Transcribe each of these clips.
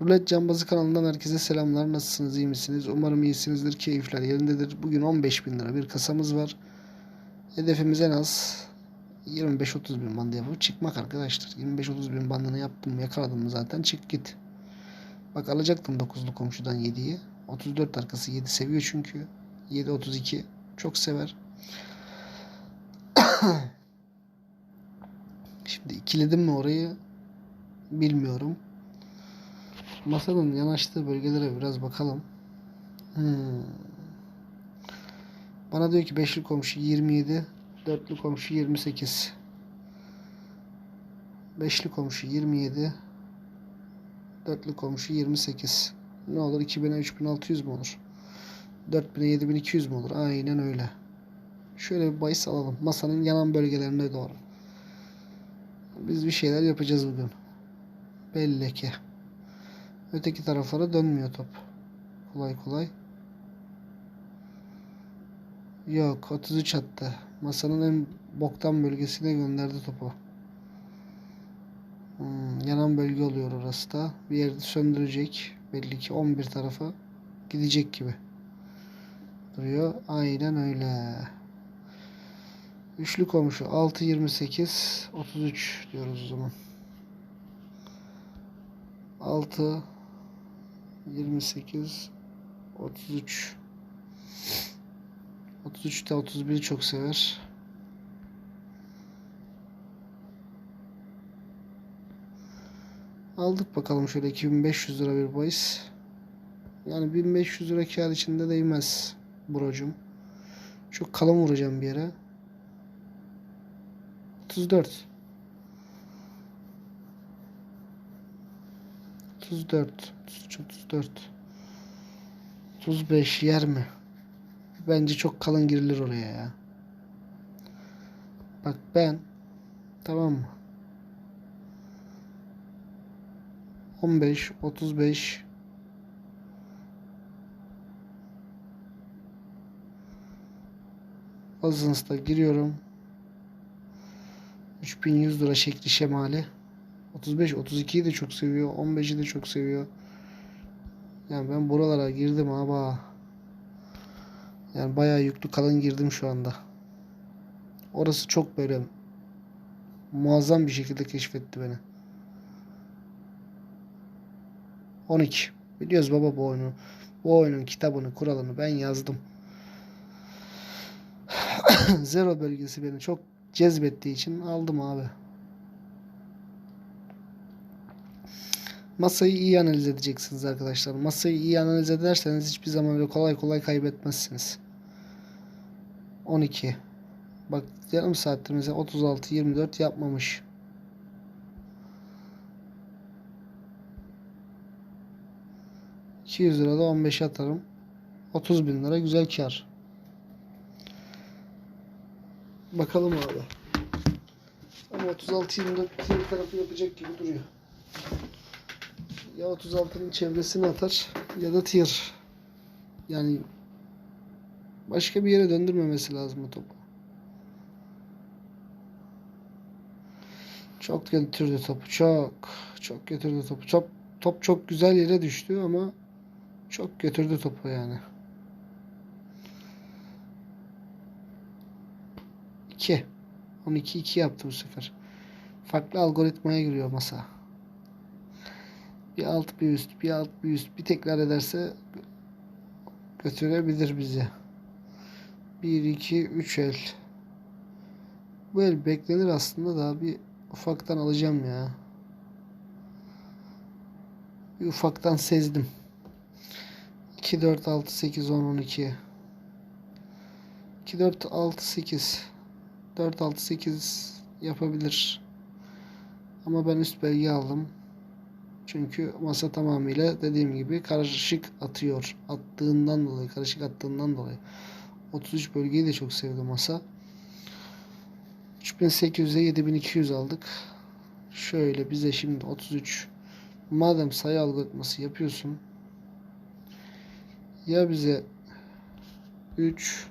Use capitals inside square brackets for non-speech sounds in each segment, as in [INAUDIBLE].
Rulet Cambazı kanalından herkese selamlar. Nasılsınız, iyi misiniz? Umarım iyisinizdir, keyifler yerindedir. Bugün 15 bin lira bir kasamız var. Hedefimiz en az 25-30 bin bandı yapıp çıkmak arkadaşlar. 25-30 bin bandını yaptım, yakaladım zaten çık git. Bak alacaktım 9'lu komşudan 7'yi. 34 arkası 7 seviyor çünkü. 7-32 çok sever. [COUGHS] Şimdi ikiledim mi orayı bilmiyorum. Masanın yanaştığı bölgelere biraz bakalım. Hmm. Bana diyor ki beşli komşu 27, dörtlü komşu 28. Beşli komşu 27, dörtlü komşu 28. Ne olur 2000'e 3600 mu olur? 4000'e 7200 mu olur? Aynen öyle. Şöyle bir bahis alalım. Masanın yanan bölgelerine doğru. Biz bir şeyler yapacağız bugün. Belli ki. Öteki taraflara dönmüyor top. Kolay kolay. Yok 33 attı. Masanın en boktan bölgesine gönderdi topu. Hmm, yanan bölge oluyor orası da. Bir yerde söndürecek. Belli ki 11 tarafa gidecek gibi. Duruyor. Aynen öyle. Üçlü komşu 6 28 33 diyoruz o zaman. 6 28 33 33 de 31'i çok sever. Aldık bakalım şöyle 2500 lira bir bahis. Yani 1500 lira kar içinde değmez brocum. Çok kalın vuracağım bir yere. 34 34 33 34 35 yer mi? Bence çok kalın girilir oraya ya. Bak ben tamam mı? 15 35 Azins'ta giriyorum. 3100 lira şekli şemali. 35 32'yi de çok seviyor. 15'i de çok seviyor. Yani ben buralara girdim ama yani bayağı yüklü kalın girdim şu anda. Orası çok böyle muazzam bir şekilde keşfetti beni. 12. Biliyoruz baba bu oyunu. Bu oyunun kitabını, kuralını ben yazdım. [COUGHS] Zero bölgesi beni çok cezbettiği için aldım abi. Masayı iyi analiz edeceksiniz arkadaşlar. Masayı iyi analiz ederseniz hiçbir zaman öyle kolay kolay kaybetmezsiniz. 12. Bak yarım saattir mesela 36 24 yapmamış. ...200 lira da 15 atarım. 30 bin lira güzel kar. Bakalım abi. Ama 36-24 bir tarafı yapacak gibi duruyor. Ya 36'nın çevresini atar ya da tier. Yani başka bir yere döndürmemesi lazım bu topu. Çok götürdü topu. Çok. Çok götürdü topu. Top, top çok güzel yere düştü ama çok götürdü topu yani. 2. 12 2 yaptı bu sefer. Farklı algoritmaya giriyor masa. Bir alt bir üst, bir alt bir üst. Bir tekrar ederse götürebilir bizi. 1 2 3 el. Bu el beklenir aslında da bir ufaktan alacağım ya. Bir ufaktan sezdim. 2 4 6 8 10 12 2 4 6 8 4 6 8 yapabilir. Ama ben üst belge aldım. Çünkü masa tamamıyla dediğim gibi karışık atıyor. Attığından dolayı, karışık attığından dolayı. 33 bölgeyi de çok sevdi masa. 3800'e 7200 aldık. Şöyle bize şimdi 33 madem sayı algoritması yapıyorsun ya bize 3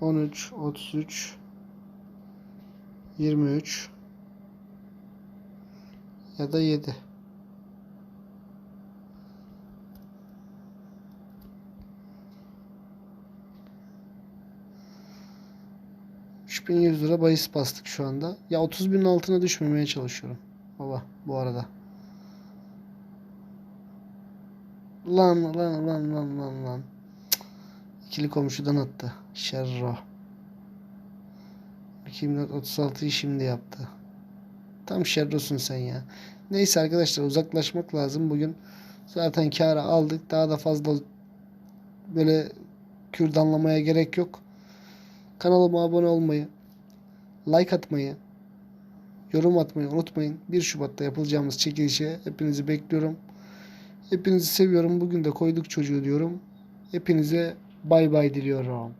13 33 23 ya da 7. ...3100 lira bahis bastık şu anda. Ya 30 binin altına düşmemeye çalışıyorum. Baba bu arada. Lan lan lan lan lan lan. Cık. İkili komşudan attı. Şerro. 2436'yı şimdi yaptı. Tam şerrosun sen ya. Neyse arkadaşlar uzaklaşmak lazım bugün. Zaten kârı aldık. Daha da fazla böyle kürdanlamaya gerek yok. Kanalıma abone olmayı, like atmayı, yorum atmayı unutmayın. 1 Şubat'ta yapılacağımız çekilişe hepinizi bekliyorum. Hepinizi seviyorum. Bugün de koyduk çocuğu diyorum. Hepinize bay bay diliyorum.